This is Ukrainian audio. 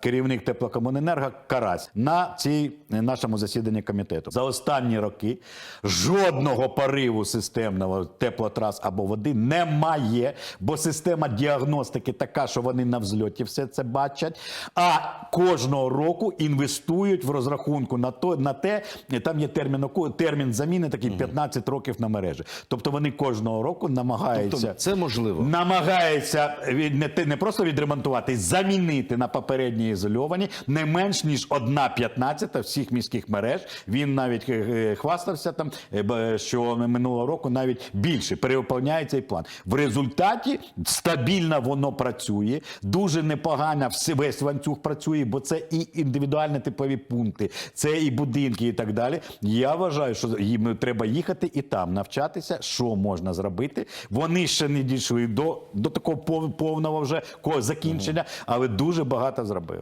Керівник теплокомуненерго Карась на цій е, нашому засіданні комітету за останні роки жодного пориву системного теплотрас або води немає, бо система діагностики така, що вони на взльоті все це бачать. А кожного року інвестують в розрахунку на то на те, е, там є термін термін заміни, такий 15 років на мережі. Тобто вони кожного року намагаються Тобто це можливо. намагається від не, не просто відремонтувати, замінити на попередні ізольовані не менш ніж одна п'ятнадцята всіх міських мереж. Він навіть е, е, хвастався там, е, що минулого року навіть більше перевиповняє цей план. В результаті стабільно воно працює, дуже непогано весь ланцюг працює, бо це і індивідуальні типові пункти, це і будинки, і так далі. Я вважаю, що їм треба їхати і там навчатися, що можна зробити. Вони ще не дійшли до, до такого пов- повного вже закінчення, але дуже багато зробили.